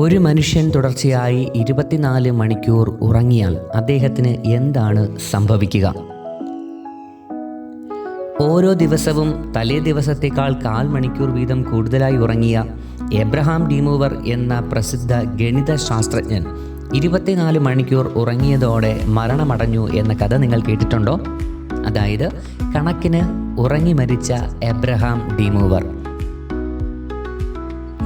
ഒരു മനുഷ്യൻ തുടർച്ചയായി ഇരുപത്തിനാല് മണിക്കൂർ ഉറങ്ങിയാൽ അദ്ദേഹത്തിന് എന്താണ് സംഭവിക്കുക? ഓരോ ദിവസവും തലേ ദിവസത്തേക്കാൾ കാൽ മണിക്കൂർ വീതം കൂടുതലായി ഉറങ്ങിയ എബ്രഹാം ഡീമൂവർ എന്ന പ്രസിദ്ധ ഗണിത ശാസ്ത്രജ്ഞൻ ഇരുപത്തിനാല് മണിക്കൂർ ഉറങ്ങിയതോടെ മരണമടഞ്ഞു എന്ന കഥ നിങ്ങൾ കേട്ടിട്ടുണ്ടോ? അതായത് കണക്കിന് ഉറങ്ങി മരിച്ച എബ്രഹാം ഡീമൂവർ.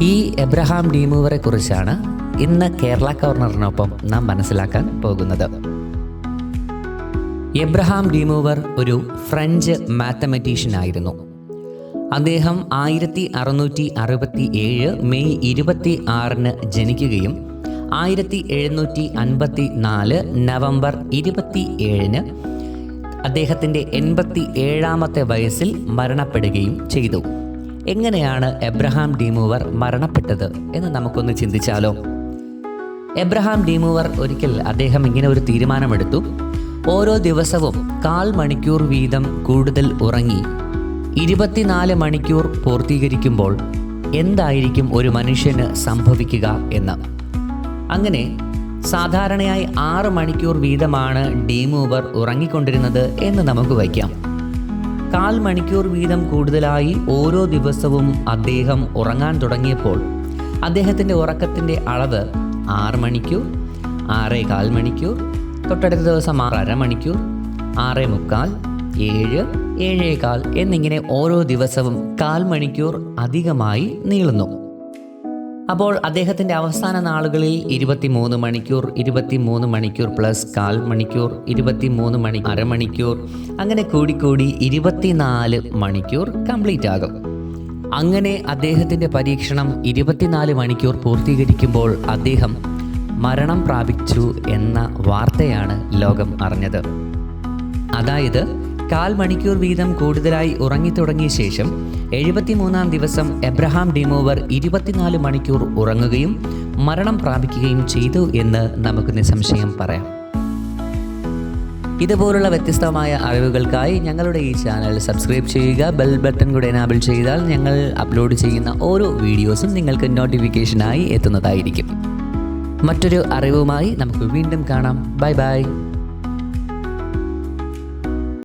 ഈ എബ്രഹാം ഡീമൂവറെ കുറിച്ചാണ് ഇന്ന് കേരള ഗവർണറിനൊപ്പം നാം മനസ്സിലാക്കാൻ പോകുന്നത്. എബ്രഹാം ഡീമൂവർ ഒരു ഫ്രഞ്ച് മാത്തമെറ്റീഷ്യൻ ആയിരുന്നു. അദ്ദേഹം ആയിരത്തി അറുന്നൂറ്റി അറുപത്തി ഏഴ് മെയ് ഇരുപത്തി ആറിന് ജനിക്കുകയും ആയിരത്തി എഴുന്നൂറ്റി അൻപത്തി നാല് നവംബർ ഇരുപത്തി ഏഴിന് അദ്ദേഹത്തിന്റെ എൺപത്തി ഏഴാമത്തെ വയസ്സിൽ മരണപ്പെടുകയും ചെയ്തു. എങ്ങനെയാണ് എബ്രഹാം ഡീമൂവർ മരണപ്പെട്ടത് എന്ന് നമുക്കൊന്ന് ചിന്തിച്ചാലോ? എബ്രഹാം ഡീമൂവർ ഒരിക്കൽ അദ്ദേഹം ഇങ്ങനെ ഒരു തീരുമാനമെടുത്തു. ഓരോ ദിവസവും കാൽ മണിക്കൂർ വീതം കൂടുതൽ ഉറങ്ങി ഇരുപത്തിനാല് മണിക്കൂർ പൂർത്തീകരിക്കുമ്പോൾ എന്തായിരിക്കും ഒരു മനുഷ്യന് സംഭവിക്കുക എന്ന്. അങ്ങനെ സാധാരണയായി ആറ് മണിക്കൂർ വീതമാണ് ഡീമൂവർ ഉറങ്ങിക്കൊണ്ടിരുന്നത് എന്ന് നമുക്ക് വയ്ക്കാം. കാൽ മണിക്കൂർ വീതം കൂടുതലായി ഓരോ ദിവസവും അദ്ദേഹം ഉറങ്ങാൻ തുടങ്ങിയപ്പോൾ അദ്ദേഹത്തിന്റെ ഉറക്കത്തിന്റെ അളവ് ആറ് മണിക്കൂർ ആറേ കാൽ മണിക്കൂർ തൊട്ടടുത്ത ദിവസം ആറ് അര മണിക്കൂർ ആറേ മുക്കാൽ ഏഴ് ഏഴേകാൽ എന്നിങ്ങനെ ഓരോ ദിവസവും കാൽ മണിക്കൂർ അധികമായി നീളുന്നു. അപ്പോൾ അദ്ദേഹത്തിന്റെ അവസാന നാളുകളിൽ ഇരുപത്തിമൂന്ന് മണിക്കൂർ ഇരുപത്തിമൂന്ന് മണിക്കൂർ പ്ലസ് കാൽ മണിക്കൂർ ഇരുപത്തിമൂന്ന് മണി അരമണിക്കൂർ അങ്ങനെ കൂടിക്കൂടി ഇരുപത്തിനാല് മണിക്കൂർ കംപ്ലീറ്റ് ആകും. അങ്ങനെ അദ്ദേഹത്തിന്റെ പരീക്ഷണം ഇരുപത്തിനാല് മണിക്കൂർ പൂർത്തീകരിക്കുമ്പോൾ അദ്ദേഹം മരണം പ്രാപിച്ചു എന്ന വാർത്തയാണ് ലോകം അറിഞ്ഞത്. അതായത് കാൽ മണിക്കൂർ വീതം കൂടുതലായി ഉറങ്ങിത്തുടങ്ങിയ ശേഷം എഴുപത്തിമൂന്നാം ദിവസം എബ്രഹാം ഡിമോവർ ഇരുപത്തിനാല് മണിക്കൂർ ഉറങ്ങുകയും മരണം പ്രാപിക്കുകയും ചെയ്തു എന്ന് നമുക്ക് നിസ്സംശയം പറയാം. ഇതുപോലുള്ള വ്യത്യസ്തമായ അറിവുകൾക്കായി ഞങ്ങളുടെ ഈ ചാനൽ സബ്സ്ക്രൈബ് ചെയ്യുക ബെൽ ബട്ടൺ കൂടെ എനാബിൾ ചെയ്താൽ ഞങ്ങൾ അപ്ലോഡ് ചെയ്യുന്ന ഓരോ വീഡിയോസും നിങ്ങൾക്ക് നോട്ടിഫിക്കേഷനായി എത്തുന്നതായിരിക്കും. മറ്റൊരു അറിവുമായി നമുക്ക് വീണ്ടും കാണാം. Bye bye.